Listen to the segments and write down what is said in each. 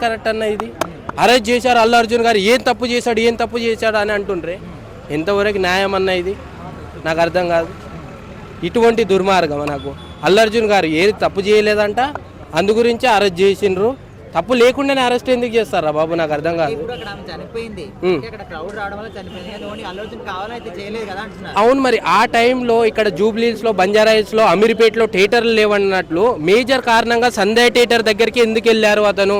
Correct అన్న ఇది. Arrest చేశారు అల్లు అర్జున్ గారు. ఏం తప్పు చేశాడు ఏం తప్పు చేశాడు అని అంటుండ్రే. ఎంతవరకు న్యాయం అన్న ఇది? నాకు అర్థం కాదు. ఇటువంటి దుర్మార్గం నాకు. అల్లు అర్జున్ గారు ఏది తప్పు చేయలేదంట. అందు గురించి అరెస్ట్ చేసిండ్రు. తప్పు లేకుండానే అరెస్ట్ ఎందుకు చేస్తారా బాబు? నాకు అర్థం కాదు. అవును మరి ఆ టైంలో ఇక్కడ జూబ్లీస్లో బంజారాయిల్స్లో అమీర్పేటలో థియేటర్లు లేవన్నట్లు మేజర్ కారణంగా సంధ్య థియేటర్ దగ్గరికి ఎందుకు వెళ్ళారు అతను?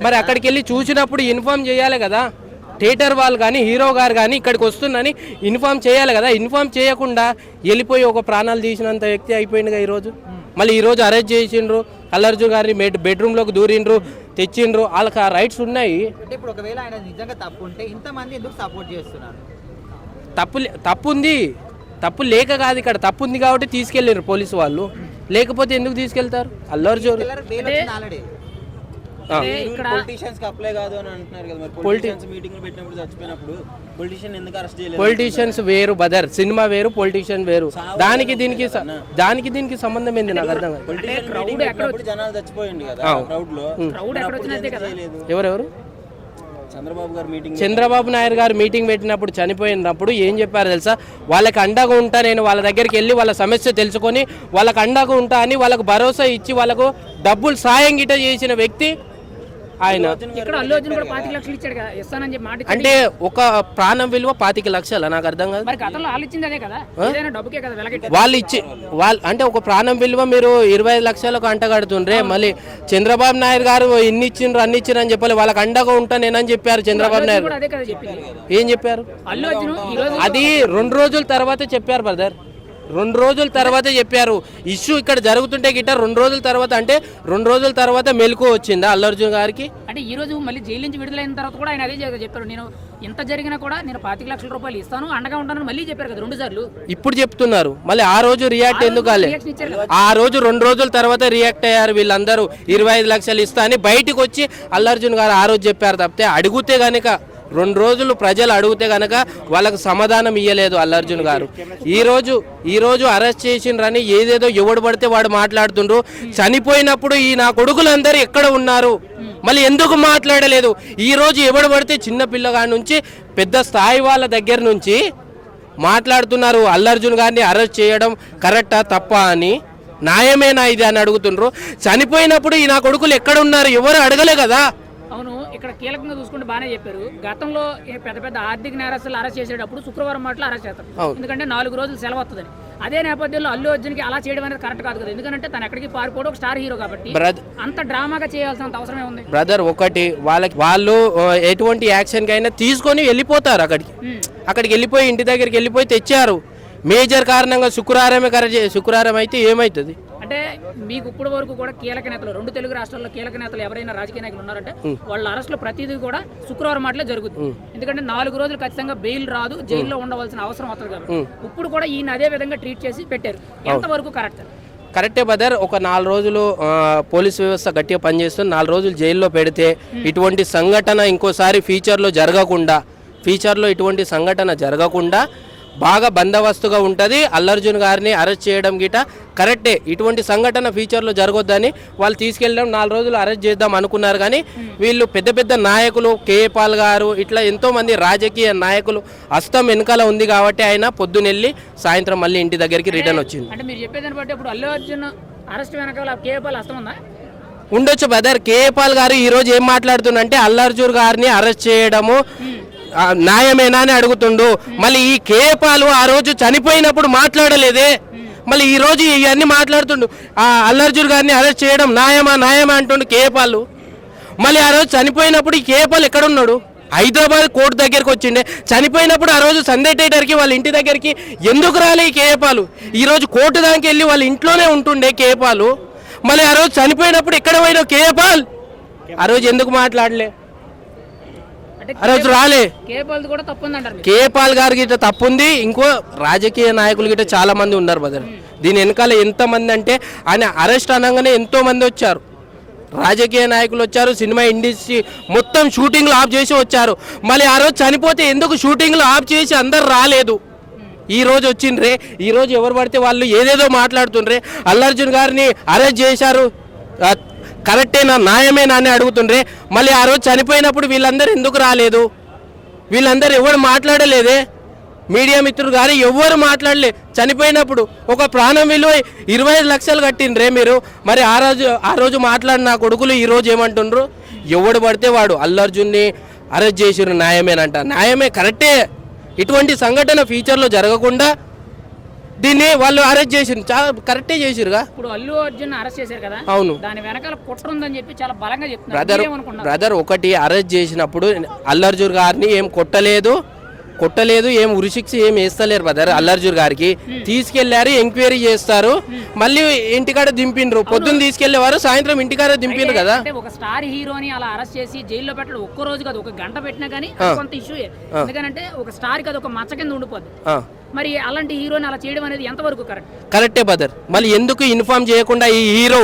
మరి అక్కడికి వెళ్ళి చూసినప్పుడు ఇన్ఫామ్ చేయాలి కదా? థియేటర్ వాళ్ళు కానీ హీరో గారు కానీ ఇక్కడికి వస్తుందని ఇన్ఫామ్ చేయాలి కదా? ఇన్ఫామ్ చేయకుండా వెళ్ళిపోయి ఒక ప్రాణాలు తీసినంత వ్యక్తి అయిపోయిందిగా ఈరోజు? మళ్ళీ ఈరోజు అరెస్ట్ చేసిండ్రు అల్లర్జున్ గారిని బెడ్ బెడ్రూమ్లోకి దూరిండ్రు తెచ్చిండ్రు వాళ్ళకి ఆ రైట్స్ ఉన్నాయి. అంటే ఇప్పుడు ఒకవేళ ఆయన నిజంగా తప్పు ఉంటే ఇంతమంది ఎందుకు సపోర్ట్ చేస్తున్నారు? తప్పు తప్పు ఉంది. తప్పు లేక కాదు ఇక్కడ. తప్పు ఉంది కాబట్టి తీసుకెళ్ళారు పోలీసు వాళ్ళు. లేకపోతే ఎందుకు తీసుకెళ్తారు? అల్లు అర్జున్ బెయిల్ వచ్చింది ఆల్రెడీ ఆ. పొలిటీషియన్స్కి అప్లై కాదు అని అంటున్నారు కదా మరి. పొలిటీషియన్స్ మీటింగ్ పెట్టినప్పుడు చచ్చిపోయినప్పుడు పొలిటీషియన్ ఎందుకు అరెస్ట్ చేయలేదు? పొలిటీషియన్స్ వేరు బదర్ సినిమా వేరు పొలిటీషియన్ వేరు. దానికి దీనికి దానికి దీనికి సంబంధం ఏంది నాకు అర్థం కాదు. జనాలు చచ్చిపోయింది కదా క్రౌడ్లో. ఎవరెవరు? చంద్రబాబు గారు మీటింగ్ చంద్రబాబు నాయుడు గారు మీటింగ్ పెట్టినప్పుడు చనిపోయినప్పుడు ఏం చెప్పారు తెలుసా? వాళ్ళకి అండగా ఉంటా నేను వాళ్ళ దగ్గరికి వెళ్ళి వాళ్ళ సమస్య తెలుసుకొని వాళ్ళకి అండగా ఉంటా అని వాళ్ళకు భరోసా ఇచ్చి వాళ్ళకు డబ్బులు సాయం గిట చేసిన వ్యక్తి ఆయన. ఇక్కడ అల్లు అర్జున్ కూడా పాతిక లక్షలు ఇచ్చాడు కదా ఇస్తానని చెప్పి మాట. అంటే ఒక ప్రాణం విలువ పాతిక లక్షల? నాకు అర్థం కాదు. మరి గతంలో వాళ్ళు ఇచ్చింది అదే కదా? ఏదైనా డబ్బుకే కదా వెలగట్టే వాళ్ళు ఇచ్చి వాళ్ళు అంటే ఒక ప్రాణం విలువ మీరు ఇరవై ఐదు లక్షలకు అంటగడుతుండ్రే మళ్ళీ చంద్రబాబు నాయుడు గారు ఇన్ని ఇచ్చిండ్రు అన్ని ఇచ్చిండ్రు అని చెప్పాలి. వాళ్ళకి అండగా ఉంటా నేనని చెప్పారు చంద్రబాబు నాయుడు. ఏం చెప్పారు? అది రెండు రోజుల తర్వాత చెప్పారు బ్రదర్ రెండు రోజుల తర్వాత చెప్పారు. ఇష్యూ ఇక్కడ జరుగుతుంటే గిట్ట రెండు రోజుల తర్వాత అంటే రెండు రోజుల తర్వాత మెలకు వచ్చిందా అల్లు అర్జున్ గారికి? అంటే ఈ రోజు మళ్ళీ జైలు నుంచి విడుదలైన తర్వాత కూడా ఆయన అదే చెప్పారు. నేను ఇంత జరిగినా కూడా నేను పాతిక లక్షల రూపాయలు ఇస్తాను అండగా ఉంటానని మళ్ళీ చెప్పారు కదా రెండు సార్లు. ఇప్పుడు చెప్తున్నారు. మళ్ళీ ఆ రోజు రియాక్ట్ ఎందుకు కాలే? రియాక్షన్ ఇచ్చారు కదా. ఆ రోజు రెండు రోజుల తర్వాత రియాక్ట్ అయ్యారు వీళ్ళందరూ. ఇరవై ఐదు లక్షలు ఇస్తా అని బయటికి వచ్చి అల్లర్జున్ గారు ఆ రోజు చెప్పారు తప్పితే అడిగితే గనక రెండు రోజులు ప్రజలు అడిగితే కనుక వాళ్ళకు సమాధానం ఇయ్యలేదు అల్లర్జున్ గారు. ఈరోజు ఈరోజు అరెస్ట్ చేసిండ్రని ఏదేదో ఎవడు పడితే వాడు మాట్లాడుతుండ్రు. చనిపోయినప్పుడు ఈ నా కొడుకులందరూ ఎక్కడ ఉన్నారు? మళ్ళీ ఎందుకు మాట్లాడలేదు? ఈరోజు ఎవడు పడితే చిన్న పిల్లగాడి నుంచి పెద్ద స్థాయి వాళ్ళ దగ్గర నుంచి మాట్లాడుతున్నారు అల్లర్జున్ గారిని అరెస్ట్ చేయడం కరెక్టా తప్ప అని. న్యాయమేనా ఇది అని అడుగుతుండ్రు. చనిపోయినప్పుడు ఈ నా కొడుకులు ఎక్కడ ఉన్నారు? ఎవరు అడగలే కదా? ఇక్కడ కీలకంగా చూసుకుంటే బాగానే చెప్పారు. గతంలో ఏ పెద్ద పెద్ద ఆర్థిక నేరస్తులు అరెస్ట్ చేసేటప్పుడు శుక్రవారం మాటలు అరెస్ట్ చేస్తారు. ఎందుకంటే నాలుగు రోజులు సెలవు వస్తుందని అదే నేపథ్యంలో అల్లు అర్జున్కి అలా చేయడం అనేది కరెక్ట్ కాదు కదా. ఎందుకంటే తను ఎక్కడికి పారిపోవడం ఒక స్టార్ హీరో కాబట్టి అంత డ్రామాగా చేయాల్సినంత అవసరమే ఉంది. బ్రదర్ ఒకటి వాళ్ళకి వాళ్ళు ఎటువంటి యాక్షన్కి అయినా తీసుకొని వెళ్ళిపోతారు అక్కడికి. అక్కడికి వెళ్ళిపోయి ఇంటి దగ్గరికి వెళ్ళిపోయి తెచ్చారు. మేజర్ కారణంగా శుక్రవారమే కరెక్ట్ శుక్రవారం అయితే ఏమవుతుంది అంటే మీకు ఇప్పటి వరకు కూడా కీలక నేతలు రెండు తెలుగు రాష్ట్రాల్లో కీలక నేతలు ఎవరైనా రాజకీయ నాయకులు ఉన్నారంటే వాళ్ళ అరెస్టులు ప్రతిదీ కూడా శుక్రవారం మాటలే జరుగుతుంది. ఎందుకంటే నాలుగు రోజులు ఖచ్చితంగా బెయిల్ రాదు జైల్లో ఉండవలసిన అవసరం అవుతుంది కాబట్టి. ఇప్పుడు కూడా ఈయన అదే విధంగా ట్రీట్ చేసి పెట్టారు. ఎంతవరకు కరెక్ట్? కరెక్టే బదర్ ఒక నాలుగు రోజులు పోలీస్ వ్యవస్థ గట్టిగా పనిచేస్తుంది. నాలుగు రోజులు జైల్లో పెడితే ఇటువంటి సంఘటన ఇంకోసారి ఫ్యూచర్లో జరగకుండా ఫ్యూచర్లో ఇటువంటి సంఘటన జరగకుండా బాగా బందోబస్తుగా ఉంటుంది. అల్లర్జున్ గారిని అరెస్ట్ చేయడం గిట కరెక్టే. ఇటువంటి సంఘటన ఫ్యూచర్లో జరగొద్దని వాళ్ళు తీసుకెళ్ళడం నాలుగు రోజులు అరెస్ట్ చేద్దాం అనుకున్నారు కానీ వీళ్ళు పెద్ద పెద్ద నాయకులు కేఏ పాల్ గారు ఇట్లా ఎంతోమంది రాజకీయ నాయకులు హస్తం వెనకాల ఉంది కాబట్టి ఆయన పొద్దునెళ్ళి సాయంత్రం మళ్ళీ ఇంటి దగ్గరికి రిటర్న్ వచ్చింది అంటే మీరు చెప్పేదాన్ని బట్టి ఇప్పుడు అల్లు అర్జున్ అరెస్ట్ వెనకాల అస్తం ఉందా? ఉండొచ్చు బ్రదర్. కేపాల్ గారు ఈ రోజు ఏం మాట్లాడుతుండంటే అల్లర్జున్ గారిని అరెస్ట్ చేయడము ఆ, న్యాయమేనా అని అడుగుతుండు. మళ్ళీ ఈ కేపాలు ఆ రోజు చనిపోయినప్పుడు మాట్లాడలేదే. మళ్ళీ ఈ రోజు ఇవన్నీ మాట్లాడుతుండు. ఆ అల్లర్జున్ గారిని అరెస్ట్ చేయడం న్యాయమా న్యాయమా అంటుండు కేపాలు. మళ్ళీ ఆ రోజు చనిపోయినప్పుడు ఈ కేపాలు ఎక్కడున్నాడు? హైదరాబాద్ కోర్టు దగ్గరికి వచ్చిండే. చనిపోయినప్పుడు ఆ రోజు సండే వాళ్ళ ఇంటి దగ్గరికి ఎందుకు రాలే ఈ కేపాలు? ఈరోజు కోర్టు దానికి వెళ్ళి వాళ్ళ ఇంట్లోనే ఉంటుండే కేపాలు. మళ్ళీ ఆ రోజు చనిపోయినప్పుడు ఎక్కడ పోయినావు కేపాల్? ఆ రోజు ఎందుకు మాట్లాడలే? రోజు రాలే. కేబుల్ కూడా తప్పు ఉందంటారు కేపాల్ గారికి గిట్ట తప్పుంది. ఇంకో రాజకీయ నాయకులు గిట్ట చాలా మంది ఉన్నారు బదర్ దీని వెనకాల ఎంతమంది అంటే ఆయన అరెస్ట్ అనగానే ఎంతో మంది వచ్చారు. రాజకీయ నాయకులు వచ్చారు సినిమా ఇండస్ట్రీ మొత్తం షూటింగ్లు ఆఫ్ చేసి వచ్చారు. మళ్ళీ ఆ రోజు చనిపోతే ఎందుకు షూటింగ్లు ఆఫ్ చేసి అందరు రాలేదు? ఈ రోజు వచ్చిండ్రే. ఈ రోజు ఎవరు పడితే వాళ్ళు ఏదేదో మాట్లాడుతుండ్రే. అల్లర్జున్ గారిని అరెస్ట్ చేశారు. కరెక్టేనా న్యాయమేనా అని అడుగుతుండ్రే. మళ్ళీ ఆ రోజు చనిపోయినప్పుడు వీళ్ళందరూ ఎందుకు రాలేదు? వీళ్ళందరూ ఎవరు మాట్లాడలేదే? మీడియా మిత్రులు కానీ ఎవ్వరు మాట్లాడలే? చనిపోయినప్పుడు ఒక ప్రాణం విలువ ఇరవై ఐదు లక్షలు కట్టిండ్రే మీరు. మరి ఆ రోజు ఆ రోజు మాట్లాడిన కొడుకులు ఈరోజు ఏమంటుండ్రు? ఎవడు పడితే వాడు అల్లర్జున్ని అరెస్ట్ చేసిర్రు న్యాయమేనంట. న్యాయమే కరెక్టే. ఇటువంటి సంఘటన ఫ్యూచర్లో జరగకుండా దీన్ని వాళ్ళు అరెస్ట్ చేసిర్రు చాలా కరెక్టే చేసిరుగా ఇప్పుడు అల్లు అర్జున్ అరెస్ట్ చేశారు కదా? అవును. దాని వెనకాల కుట్ర ఉందని చెప్పి చాలా బలంగా బ్రదర్? బ్రదర్ ఒకటి అరెస్ట్ చేసినప్పుడు అల్లర్జున్ గారిని ఏం కొట్టలేదు కొట్టలేదు ఏం ఉరిశిక్ష ఏం వేస్తలేరు బ్రదర్ అల్లర్జున్ గారికి. తీసుకెళ్ళారు ఎంక్వైరీ చేస్తారు. మళ్ళీ ఇంటికాడ దింపిండ్రు. పొద్దున్న తీసుకెళ్ళేవారు సాయంత్రం ఇంటికాడ దింపిండ్రు కదా. ఒక స్టార్ హీరోని అలా అరెస్ట్ చేసి జైల్లో పెట్టడం ఒక్క రోజు కాదు ఒక గంట పెట్టినా కానీ కొంత ఇష్యూ ఎందుకంటే ఒక స్టార్ కాదు ఒక మచ్చ కింద ఉండిపోద్ది. మరి అలాంటి హీరోని అలా చేయడం అనేది ఎంతవరకు కరెక్ట్? కరెక్టే బ్రదర్. మళ్ళీ ఎందుకు ఇన్ఫార్మ్ చేయకుండా ఈ హీరో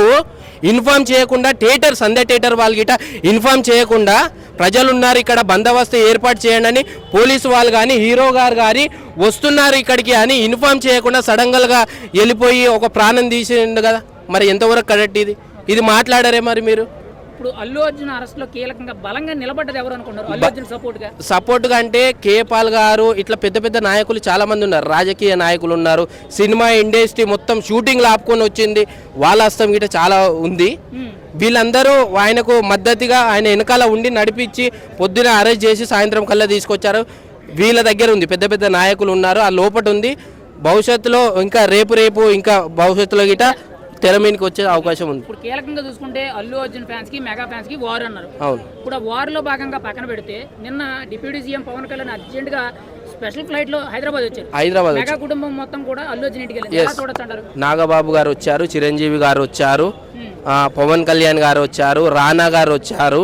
ఇన్ఫార్మ్ చేయకుండా థియేటర్ సందే థియేటర్ వాళ్ళ గిట ఇన్ఫార్మ్ చేయకుండా ప్రజలు ఉన్నారు ఇక్కడ బందోబస్తు ఏర్పాటు చేయండి అని పోలీసు వాళ్ళు కానీ హీరో గారు కానీ వస్తున్నారు ఇక్కడికి అని ఇన్ఫార్మ్ చేయకుండా సడన్గా వెళ్ళిపోయి ఒక ప్రాణం తీసిండు కదా. మరి ఎంతవరకు కరెక్ట్ ఇది? ఇది మాట్లాడారే మరి మీరు? ఇప్పుడు అల్లు అర్జున్ అరెస్ట్లో కీలకంగా బలంగా నిలబడ్డది ఎవరు అనుకున్నారు అల్లు అర్జున్ సపోర్ట్గా సపోర్ట్గా అంటే కేపాల్ గారు ఇట్లా పెద్ద పెద్ద నాయకులు చాలా మంది ఉన్నారు. రాజకీయ నాయకులు ఉన్నారు. సినిమా ఇండస్ట్రీ మొత్తం షూటింగ్ ఆపుకొని వచ్చింది. వాళ్ళ హస్తం గిట చాలా ఉంది. వీళ్ళందరూ ఆయనకు మద్దతుగా ఆయన వెనకాల ఉండి నడిపించి పొద్దున అరెస్ట్ చేసి సాయంత్రం కల్లా తీసుకొచ్చారు. వీళ్ళ దగ్గర ఉంది. పెద్ద పెద్ద నాయకులు ఉన్నారు. ఆ లోపట ఉంది. భవిష్యత్తులో ఇంకా రేపు రేపు ఇంకా భవిష్యత్తులో గిట తెర మీదకి వచ్చే అవకాశం ఉంది. ఇప్పుడు కీలకంగా చూసుకుంటే అల్లు అర్జున్ ఫ్యాన్స్కి మెగా ఫ్యాన్స్కి వార్ అన్నారు. అవును. ఇప్పుడు ఆ వార్లో భాగంగా పక్కన పెడితే నిన్న డిప్యూటీ సీఎం పవన్ కళ్యాణ్ అర్జెంట్గా స్పెషల్ ఫ్లైట్లో హైదరాబాద్ వచ్చారు. హైదరాబాద్ మెగా కుటుంబం మొత్తం కూడా అల్లు అర్జున్ ఇంటికి అంటారు నాగబాబు గారు వచ్చారు చిరంజీవి గారు వచ్చారు ఆ, పవన్ కళ్యాణ్ గారు వచ్చారు రానా గారు వచ్చారు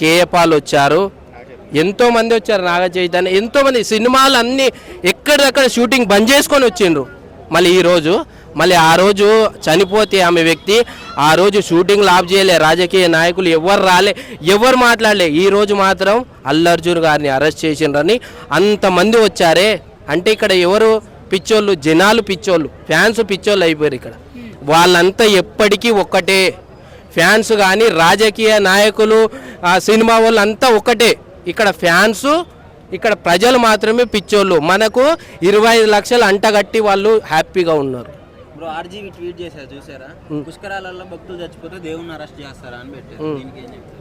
కేఏ పాల్ వచ్చారు. ఎంతో మంది వచ్చారు నాగ చైతన్య. ఎంతో మంది సినిమాలు అన్ని ఎక్కడిదక్కడ షూటింగ్ బంద్ చేసుకొని వచ్చిండ్రు. మళ్ళీ ఈ రోజు మళ్ళీ ఆ రోజు చనిపోతే ఆమె వ్యక్తి ఆ రోజు షూటింగ్ లాప్ చేయలే. రాజకీయ నాయకులు ఎవరు రాలే. ఎవరు మాట్లాడలే. ఈ రోజు మాత్రం అల్లర్జున్ గారిని అరెస్ట్ చేసిండ్రని అంతమంది వచ్చారే. అంటే ఇక్కడ ఎవరు? పిచ్చోళ్ళు జనాలు పిచ్చోళ్ళు ఫ్యాన్స్ పిచ్చోళ్ళు అయిపోయారు ఇక్కడ. వాళ్ళంతా ఎప్పటికీ ఒక్కటే. ఫ్యాన్స్ కానీ రాజకీయ నాయకులు సినిమా వాళ్ళు అంతా ఒకటే ఇక్కడ ఫ్యాన్స్ ఇక్కడ ప్రజలు మాత్రమే పిచ్చోళ్ళు. మనకు ఇరవై ఐదు లక్షలు అంటగట్టి వాళ్ళు హ్యాపీగా ఉన్నారు. బ్రో ఆర్జీవి ట్వీట్ చేశారు చూసారా పుష్కరాలలో భక్తులు చచ్చిపోతే దేవుణ్ణి అరెస్ట్ చేస్తారా అని పెట్టారు. దీనికి ఏం చెప్తారు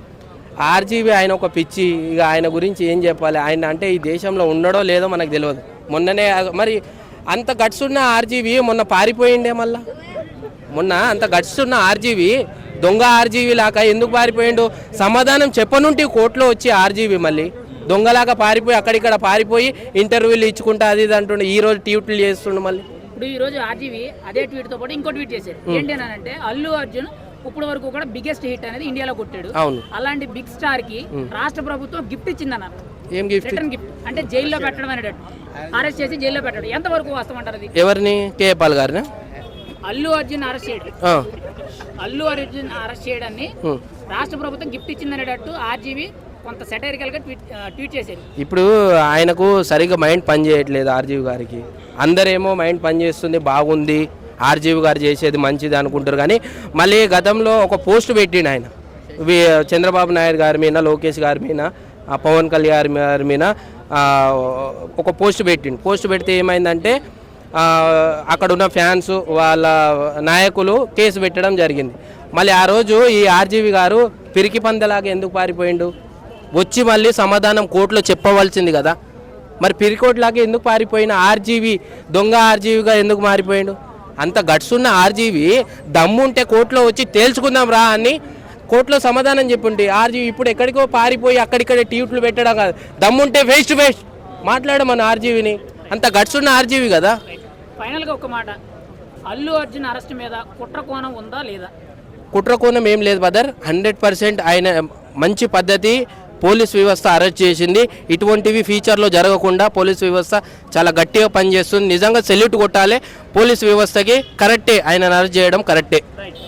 ఆర్జీబీ ఆయన ఒక పిచ్చి ఇక ఆయన గురించి ఏం చెప్పాలి? ఆయన అంటే ఈ దేశంలో ఉండడో లేదో మనకు తెలియదు. మొన్ననే మరి అంత గట్స్ ఉన్న ఆర్జీబీ మొన్న పారిపోయిండే మళ్ళా? మొన్న అంత గట్స్ ఉన్న ఆర్జీబీ దొంగ ఆర్జీబీ లాగా ఎందుకు పారిపోయిండు? సమాధానం చెప్పనుంటే కోర్టులో వచ్చి ఆర్జీబీ మళ్ళీ దొంగలాగా పారిపోయి అక్కడిక్కడ పారిపోయి ఇంటర్వ్యూలు ఇచ్చుకుంటా అది ఇది అంటుండే. ఈ రోజు ట్యూట్లు చేస్తుండు మళ్ళీ. ఇప్పుడు ఈ రోజు ఆర్జీవి అదే ట్వీట్తో పాటు ఇంకో ట్వీట్ చేశారు. ఏంటి అని అంటే అల్లు అర్జున్ ఇప్పటి వరకు కూడా బిగ్గెస్ట్ హిట్ అనేది ఇండియాలో కొట్టాడు. అలాంటి బిగ్ స్టార్కి రాష్ట్ర ప్రభుత్వం గిఫ్ట్ ఇచ్చిందన్నారు ఏం గిఫ్ట్ రిటర్న్ గిఫ్ట్ అంటే జైల్లో పెట్టడం అనేటట్టు. అరెస్ట్ చేసి జైల్లో పెట్టడం. ఎంతవరకు వాస్తవం అంటారు అది? ఎవరిని? కేపాల్ గారిని? అల్లు అర్జున్ అరెస్ట్ చేయడం. అల్లు అర్జున్ అరెస్ట్ చేయడాన్ని. రాష్ట్ర ప్రభుత్వం గిఫ్ట్ ఇచ్చిందనేటట్టు ఆర్జీవి కొంత సెటైరికల్గా ట్వీట్ ట్వీట్ చేశారు. ఇప్పుడు ఆయనకు సరిగ్గా మైండ్ పని చేయట్లేదు ఆర్జీవి గారికి. అందరేమో మైండ్ పని చేస్తుంది బాగుంది ఆర్జీవి గారు చేసేది మంచిది అనుకుంటారు కానీ మళ్ళీ గతంలో ఒక పోస్ట్ పెట్టిండు ఆయన. వి- చంద్రబాబు నాయుడు గారి మీద లోకేష్ గారి మీద ఆ పవన్ కళ్యాణ్ గారి మీద ఒక పోస్ట్ పెట్టిండు. పోస్ట్ పెడితే ఏమైందంటే అక్కడ ఉన్న ఫ్యాన్స్ వాళ్ళ నాయకులు కేసు పెట్టడం జరిగింది. మళ్ళీ ఆ రోజు ఈ ఆర్జీవి గారు పిరికి పందలాగా ఎందుకు పారిపోయిండు? వచ్చి మళ్ళీ సమాధానం కోర్టులో చెప్పవలసింది కదా. మరి పిరికోట్లాగా ఎందుకు పారిపోయిన ఆర్జీవి? దొంగ ఆర్జీవిగా ఎందుకు మారిపోయిండు? అంత గట్స్ ఉన్న ఆర్జీవి దమ్ముంటే కోర్టులో వచ్చి తేల్చుకుందాం రా అని కోర్టులో సమాధానం చెప్పుంటే ఆర్జీవి ఇప్పుడు ఎక్కడికో పారిపోయి అక్కడిక్కడే ట్యూట్లు పెట్టడం కాదు. దమ్ముంటే ఫేస్ టు ఫేస్ మాట్లాడమని ఆర్జీవిని. అంత గట్స్ ఉన్న ఆర్జీవి కదా. ఫైనల్గా ఒక మాట. అల్లు అర్జున్ అరెస్ట్ మీద కుట్ర కోణం ఉందా లేదా? కుట్రకోణం ఏం లేదు బదర్ హండ్రెడ్ పర్సెంట్ ఆయన మంచి పద్ధతి. పోలీస్ వ్యవస్థ అరెస్ట్ చేసింది. ఇటువంటివి ఫ్యూచర్లో జరగకుండా పోలీస్ వ్యవస్థ చాలా గట్టిగా పనిచేస్తుంది. నిజంగా సెల్యూట్ కొట్టాలి. పోలీస్ వ్యవస్థకి కరెక్టే ఆయన అరెస్ట్ చేయడం కరెక్టే